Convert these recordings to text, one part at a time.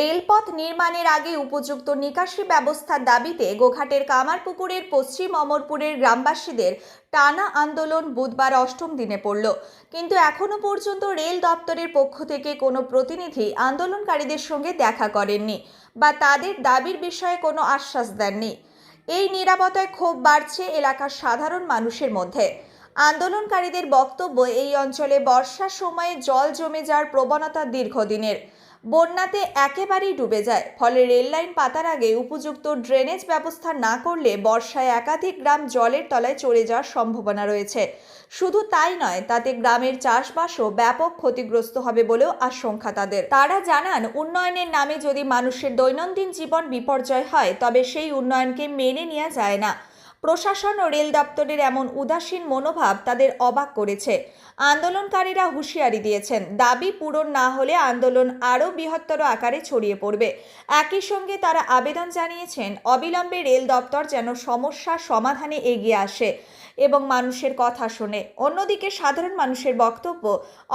রেলপথ নির্মাণের আগে উপযুক্ত নিকাশি ব্যবস্থার দাবিতে গোঘাটের কামারপুকুরের পশ্চিম অমরপুরের গ্রামবাসীদের টানা আন্দোলন বুধবার অষ্টম দিনে পড়ল। কিন্তু এখনও পর্যন্ত রেল দপ্তরের পক্ষ থেকে কোনো প্রতিনিধি আন্দোলনকারীদের সঙ্গে দেখা করেননি বা তাদের দাবির বিষয়ে কোনো আশ্বাস দেননি। এই নিরাপত্তায় ক্ষোভ বাড়ছে এলাকার সাধারণ মানুষের মধ্যে। আন্দোলনকারীদের বক্তব্য, এই অঞ্চলে বর্ষার সময়ে জল জমে যাওয়ার প্রবণতা দীর্ঘদিনের। বন্যাতে একেবারেই ডুবে যায়। ফলে রেল লাইন পাতার আগে উপযুক্ত ড্রেনেজ ব্যবস্থা না করলে বর্ষায় একাধিক গ্রাম জলের তলায় চলে যাওয়ার সম্ভাবনা রয়েছে। শুধু তাই নয়, তাতে গ্রামের চাষবাসও ব্যাপক ক্ষতিগ্রস্ত হবে বলেও আশঙ্কা তাদের। তারা জানান, উন্নয়নের নামে যদি মানুষের দৈনন্দিন জীবন বিপর্যয় হয়, তবে সেই উন্নয়নকে মেনে নেওয়া যায় না। প্রশাসন ও রেল দপ্তরের এমন উদাসীন মনোভাব তাদের অবাক করেছে। আন্দোলনকারীরা হুঁশিয়ারি দিয়েছেন, দাবি পূরণ না হলে আন্দোলন আরও বৃহত্তর আকারে ছড়িয়ে পড়বে। একই সঙ্গে তারা আবেদন জানিয়েছেন, অবিলম্বে রেল দপ্তর যেন সমস্যার সমাধানে এগিয়ে আসে এবং মানুষের কথা শোনে। অন্যদিকে সাধারণ মানুষের বক্তব্য,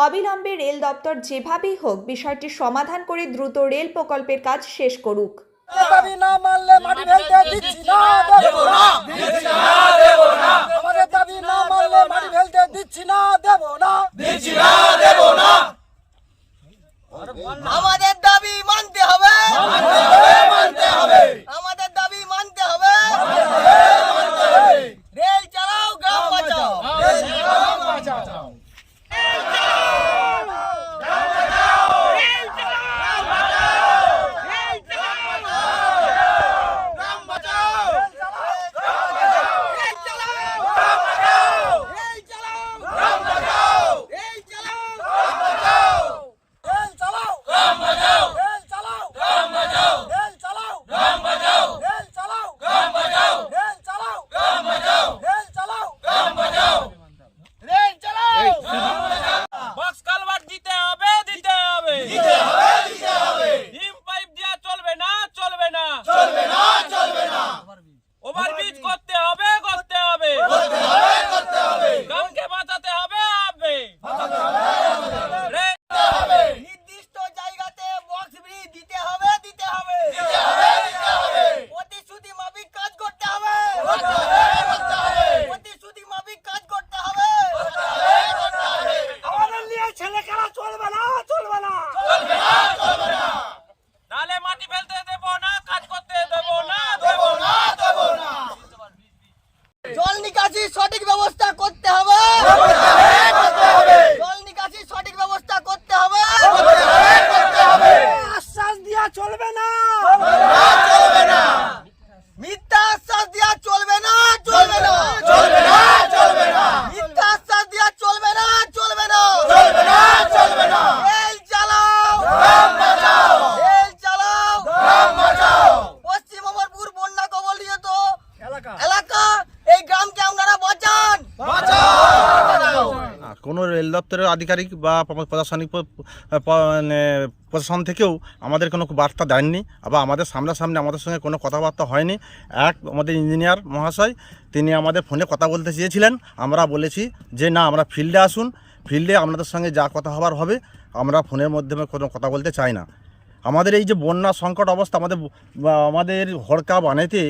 অবিলম্বে রেল দপ্তর যেভাবেই হোক বিষয়টি সমাধান করে দ্রুত রেল প্রকল্পের কাজ শেষ করুক। দাবি না মানলে মাটি ফেলতে দিচ্ছি না দেবো না। দিচ্ছি না আমাদের দাবি না মানলে মাটি ফেলতে দিচ্ছি না দেবো না দিচ্ছি না দেবো না আমাদের দাবি মানতে হবে মানতে হবে আমাদের দাবি মানতে হবে রেল চালাও গ্রাম বাঁচাও রেল চালাও রেল চালাও রেল চালাও গ্রাম বাঁচাও রেল চালাও গ্রাম বাঁচাও রেল চালাও গ্রাম বাঁচাও রেল চালাও গ্রাম বাঁচাও রেল চালাও গ্রাম বাঁচাও রেল চালাও গ্রাম বাঁচাও রেল চালাও বক্স কালভার্ট দিতে হবে দিতে হবে দিতে হবে দিতে হবে ডিম পাইপ দেওয়া চলবে না চলবে না চলবে না চলবে না ওভারব্রিজ করতে হবে করতে হবে করতে হবে করতে হবে গ্রামকে বাঁচাতে হবে হবে রে- নির্দিষ্ট জায়গাতে বক্স ব্রিজ দিতে হবে দিতে হবে দিতে হবে দিতে হবে প্রতিশ্রুতি মাফিক কাজ করতে হবে করতে হবে করতে হবে প্রতিশ্রুতি মাফিক কাজ করতে হবে আমাদের নিয়ে ছেলে খেলা চলবে না চলবে না নালে মাটি ফেলতে দেব না কাজ করতে দেব না দেব না দেব না জল নিকাশি সঠিক ব্যবস্থা করতে হবে করতে হবে জল নিকাশি সঠিক ব্যবস্থা করতে হবে করতে হবে আশ্বাস দিয়া চলবে না চলবে না মিথ্যা আশ্বাস দিয়া চলবে না চলবে না চলবে না চলবে না মিথ্যা আশ্বাস দিয়া চলবে না চলবে না চলবে না চলবে না রেল চালাও গ্রাম বাঁচাও রেল চালাও গ্রাম বাঁচাও পশ্চিম অমরপুর বন্যা কবলিত এলাকা এই গ্রামকে আপনারা বাঁচান বাঁচাও আর কোনো রেল দপ্তরের আধিকারিক বা প্রশাসনিক মানে প্রশাসন থেকেও আমাদের কোনো বার্তা দেননি আবার আমাদের সামনাসামনি আমাদের সঙ্গে কোনো কথাবার্তা হয়নি। এক, আমাদের ইঞ্জিনিয়ার মহাশয়, তিনি আমাদের ফোনে কথা বলতে চেয়েছিলেন। আমরা বলেছি যে, না, আমরা ফিল্ডে আসুন। ফিল্ডে আপনাদের সঙ্গে যা কথা হবার হবে, আমরা ফোনের মাধ্যমে কোনো কথা বলতে চাই না। আমাদের এই যে বন্যা সংকট অবস্থা, আমাদের আমাদের হড়কা বানেতে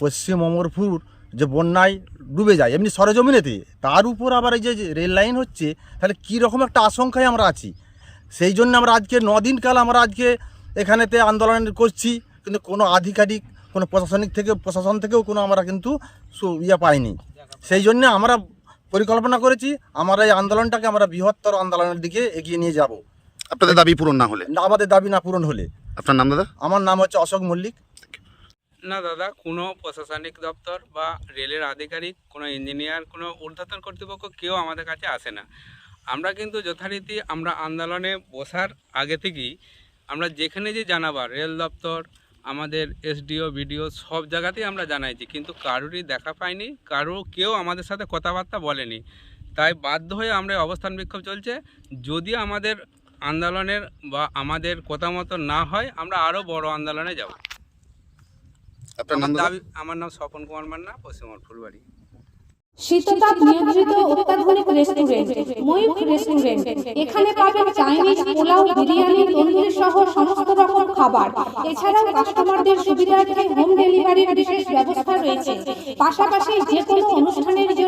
পশ্চিম অমরপুর যে বন্যায় ডুবে যায় এমনি সরজমিনেতে। তার উপর আবার এই যে রেল লাইন হচ্ছে তাহলে কী রকম একটা আশঙ্কায় আমরা আছি? সেই জন্য আমরা আজকে দিন কাল আমরা আজকে এখানেতে আন্দোলন করছি কিন্তু কোনো আধিকারিক কোনো প্রশাসনিক থেকে প্রশাসন থেকেও কোনো আমরা কিন্তু ইয়ে পাইনি। সেই জন্য আমরা পরিকল্পনা করেছি আমরা এই আন্দোলনটাকে আমরা বৃহত্তর আন্দোলনের দিকে এগিয়ে নিয়ে যাব। আপনাদের দাবি পূরণ না হলে? না আমাদের দাবি না পূরণ হলে। আপনার নাম দাদা? আমার নাম হচ্ছে অশোক মল্লিক। না দাদা, কোনো প্রশাসনিক দপ্তর বা রেলের আধিকারিক, কোনো ইঞ্জিনিয়ার, কোনো ঊর্ধ্বতন কর্তৃপক্ষ কেউ আমাদের কাছে আসে না। আমরা কিন্তু যথারীতি আমরা আন্দোলনে বসার আগে থেকেই আমরা যেখানে যে জানাবার, রেল দপ্তর, আমাদের এসডিও, বিডিও, সব জায়গাতেই আমরা জানাইছি, কিন্তু কারোরই দেখা পাইনি, কারও কেউ আমাদের সাথে কথাবার্তা বলেনি। তাই বাধ্য হয়ে আমরা অবস্থান বিক্ষোভ চলছে। যদি আমাদের আন্দোলনের বা আমাদের কথা মতো না হয়, আমরা আরও বড় আন্দোলনে যাব। আপনার দাবি আমার নাম স্বপন কুমার মান্না পশ্চিমবঙ্গ ফুলবাড়ি। শীততাপ নিয়ন্ত্রিত অত্যাধুনিক রেস্টুরেন্ট ময়ূখ রেস্টুরেন্ট। এখানে পাবেন চাইনিজ পোলাও বিরিয়ানি তন্দুরি সহ সমস্ত রকম খাবার। এছাড়াও কাস্টমারদের সুবিধার্থে হোম ডেলিভারির বিশেষ ব্যবস্থা রয়েছে। পাশাপাশি যে কোনো অনুষ্ঠানের জন্য